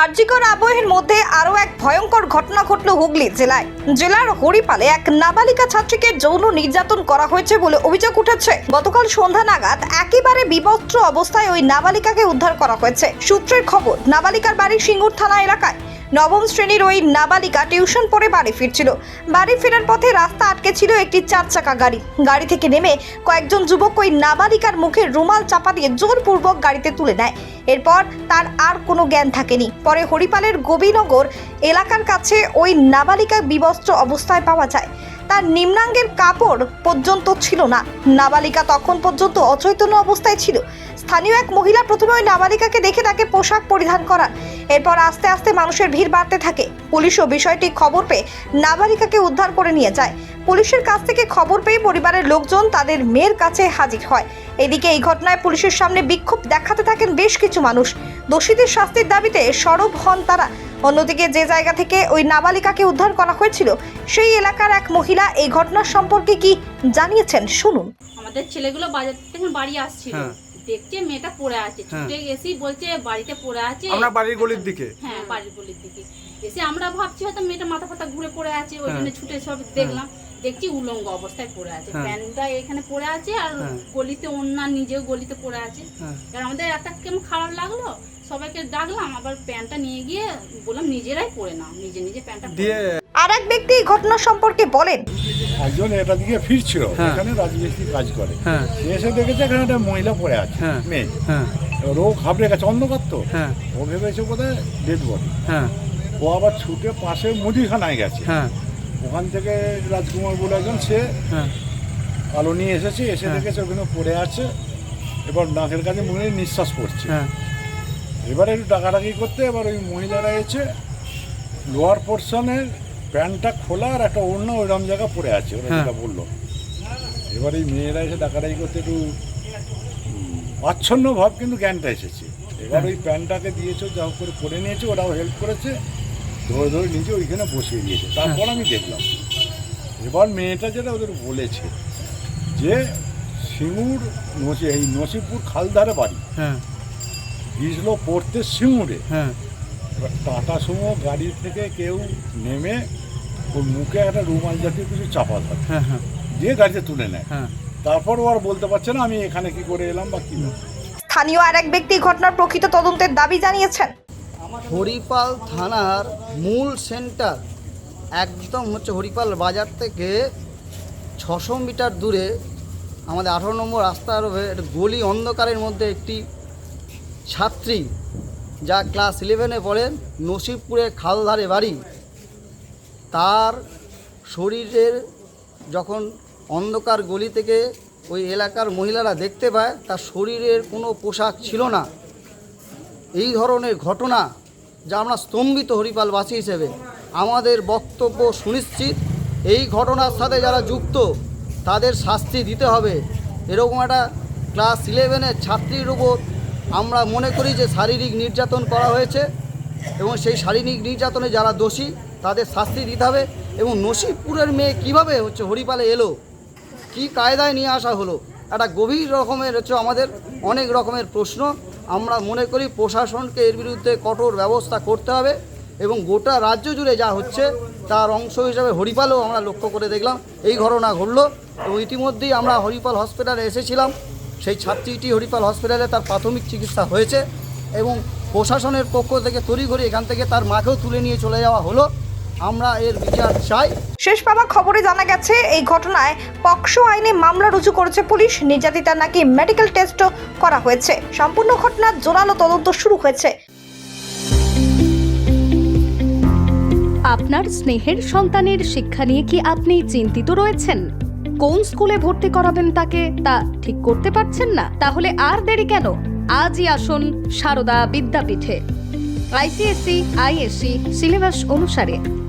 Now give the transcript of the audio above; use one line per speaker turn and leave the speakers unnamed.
আরজিকর আবহের মধ্যে আরও এক ভয়ঙ্কর ঘটনা ঘটল হুগলি জেলায়। জেলার হরিপালে এক নাবালিকা ছাত্রীকে যৌন নির্যাতন করা হয়েছে বলে অভিযোগ উঠেছে। গতকাল সন্ধ্যা নাগাদ একেবারে বিবস্ত্র অবস্থায় ওই নাবালিকাকে উদ্ধার করা হয়েছে। সূত্রের খবর, নাবালিকার বাড়ি সিঙ্গুর থানা এলাকায়। নবম শ্রেণির ওই নাবালিকা টিউশন পরে বাড়ি ফিরছিল। বাড়ি ফেরার পথে রাস্তা আটকে ছিল একটি চার চাকা গাড়ি। গাড়ি থেকে নেমে কয়েকজন যুবক ওই নাবালিকার মুখে রুমাল চাপা দিয়ে জোরপূর্বক গাড়িতে তুলে নেয়। এরপর তার আর কোনো জ্ঞান থাকেনি। পরে হরিপালের গোবিনগর এলাকার কাছে ওই নাবালিকা বিবস্ত্র অবস্থায় পাওয়া যায়। তার নিম্নাঙ্গের কাপড় পর্যন্ত ছিল না। নাবালিকা তখন পর্যন্ত অচৈতন্য অবস্থায় ছিল। স্থানীয় এক মহিলা প্রথমে ওই নাবালিকাকে দেখে তাকে পোশাক পরিধান করান। এরপর আস্তে আস্তে মানুষের ভিড় বাড়তে থাকে। পুলিশও বিষয়টি খবর পেয়ে নাবালিকাকে উদ্ধার করে নিয়ে যায়। পুলিশের কাছ থেকে খবর পেয়ে পরিবারের লোকজন তাদের মেয়ের কাছে হাজির হয়। এদিকে এই ঘটনায় পুলিশের সামনে বিক্ষোভ দেখাতে থাকেন বেশ কিছু মানুষ। দোষীদের শাস্তির দাবিতে সরব হন তারা। অন্যদিকে যে জায়গা থেকে ওই নাবালিকাকে উদ্ধার করা হয়েছিল সেই এলাকার এক মহিলা এই ঘটনার সম্পর্কে কি জানিয়েছেন? শুনুন।
আমাদের ছেলেগুলো বাজার থেকে বাড়ি আসছিল।
হ্যাঁ।
দেখছে মেয়েটা পড়ে আছে।
হ্যাঁ।
ছুটে এসেই বলছে বাড়িতে পড়ে আছে।
আমরা বাড়ির গলির দিকে।
হ্যাঁ বাড়ির গলির দিকে। এসে আমরা ভাবছি হয়তো মেয়েটা মাথা ফাতা ঘুরে পড়ে আছে ওই
হ্যাঁ।
জন্য ছুটে সব দেখলাম। দেখছি উলঙ্গ অবস্থায় পড়ে আছে।
হ্যাঁ।
প্যান্টটা এখানে পড়ে আছে আর
হ্যাঁ।
গলিতে অন্য নিজেও গলিতে পড়ে আছে।
হ্যাঁ।
এবার আমাদের একটা কেমন খারাপ লাগল সবাইকে ডাকলাম আবার প্যান্টটা নিয়ে গিয়ে বললাম নিজেরাই পরে নাও নিজে নিজে প্যান্টটা
দিয়ে
আর এক ব্যক্তি এই ঘটনা সম্পর্কে বলেন।
একজন এটা দিকে ফিরছিল
হ্যাঁ।
এখানে রাজমিস্ত্রি কাজ করে।
হ্যাঁ।
সে এসে দেখেছে এখানে একটা মহিলা পড়ে আছে
হ্যাঁ।
মেয়ে।
হ্যাঁ।
এবার ও ঘাবড়ে গেছে অন্ধকার তো।
হ্যাঁ।
ও ভেবেছে বোধহয় ডেড বডি
হ্যাঁ।
ও আবার ছুটে পাশে মুদিখানায় গেছে।
হ্যাঁ।
ওখান থেকে রাজকুমার বলে একজন সে
হ্যাঁ।
আলো নিয়ে এসেছে এসে। দেখেছে ওখানে পড়ে আছে এবার নাকের কাছে মনে হয় নিঃশ্বাস পড়ছে।
হ্যাঁ।
এবার একটু ডাকাডাকি করতে এবার ওই মহিলারা এসে লোয়ার পোর্শনের প্যান্টটা খোলা আর একটা অন্য ওইরকম জায়গা পড়ে আছে ওরা
হ্যাঁ।
যেটা বলল। এবার এই মেয়েরা এসে ডাকাডাকি করতে একটু আচ্ছন্ন ভাব কিন্তু জ্ঞানটা এসেছে। এবার ওই প্যান্টটাকে দিয়েছে যা হোক করে পরে নিয়েছে ওরাও হেল্প করেছে ধরে ধরে নিজে ওইখানে বসিয়ে দিয়েছে। তারপর আমি দেখলাম এবার মেয়েটা যেটা ওদের বলেছে যে সিঙ্গুর নসি এই নসিপুর খালধারে বাড়ি।
হ্যাঁ।
গিয়েছিল পড়তে সিঙ্গুরে।
হ্যাঁ।
এবার টাটা সুমো গাড়ি থেকে কেউ নেমে ওর মুখে একটা রুমাল জাতীয় কিছু চাপা ধরে
হ্যাঁ হ্যাঁ।
দিয়ে গাড়িতে তুলে নেয়।
হ্যাঁ।
তারপর ও আর বলতে পারছে না আমি এখানে কি করে এলাম বা কি না
স্থানীয় আর এক ব্যক্তি ঘটনার প্রকৃত তদন্তের দাবি জানিয়েছেন।
হরিপাল থানার মূল সেন্টার একদম হচ্ছে হরিপাল বাজার থেকে ছশো মিটার দূরে আমাদের আঠারো নম্বর রাস্তার গলি অন্ধকারের মধ্যে একটি ছাত্রী যা ক্লাস ইলেভেনে পড়ে নসিবপুরে খালধারে বাড়ি তার শরীরের যখন অন্ধকার গলি থেকে ওই এলাকার মহিলারা দেখতে পায়, তার শরীরের কোনো পোশাক ছিল না। এই ধরনের ঘটনা যা আমরা স্তম্ভিত হরিপালবাসী হিসেবে আমাদের বক্তব্য সুনিশ্চিত। এই ঘটনার সাথে যারা যুক্ত, তাদের শাস্তি দিতে হবে। এরকম একটা ক্লাস ইলেভেনের ছাত্রীর উপর আমরা মনে করি যে শারীরিক নির্যাতন করা হয়েছে এবং সেই শারীরিক নির্যাতনে যারা দোষী তাদের শাস্তি দিতে হবে এবং নসিবপুরের মেয়ে কীভাবে হচ্ছে হরিপালে এলো? কি কায়দায় নিয়ে আসা হলো? একটা গভীর রকমের হচ্ছে আমাদের অনেক রকমের প্রশ্ন। আমরা মনে করি প্রশাসনকে এর বিরুদ্ধে কঠোর ব্যবস্থা করতে হবে এবং গোটা রাজ্য জুড়ে যা হচ্ছে তার অংশ হিসাবে হরিপালও আমরা লক্ষ্য করে দেখলাম। এই ঘটনা ঘটলো এবং ইতিমধ্যেই আমরা হরিপাল হসপিটালে এসেছিলাম। সেই ছাত্রীটি হরিপাল হসপিটালে তার প্রাথমিক চিকিৎসা হয়েছে এবং প্রশাসনের পক্ষ থেকে তড়িঘড়ি এখান থেকে তার মাকেও তুলে নিয়ে চলে যাওয়া হলো। আমরা এর বিচার চাই।
শেষ পাওয়া খবরে জানা গেছে এই ঘটনায় পক্সো আইনে মামলা রুজু করেছে পুলিশ। নির্যাতিতার নাকি মেডিকেল টেস্টও করা হয়েছে। সম্পূর্ণ ঘটনার জোরালো তদন্ত শুরু হয়েছে।
আপনার স্নেহের সন্তানের শিক্ষা নিয়ে কি আপনি চিন্তিত রয়েছেন? কোন স্কুলে ভর্তি করাবেন তাকে তা ঠিক করতে পারছেন না? তাহলে আর দেরি কেন? আজই আসুন সারদা বিদ্যাপীঠে। আইসিএসসি আইএসসি সিলেবাস অনুসারে।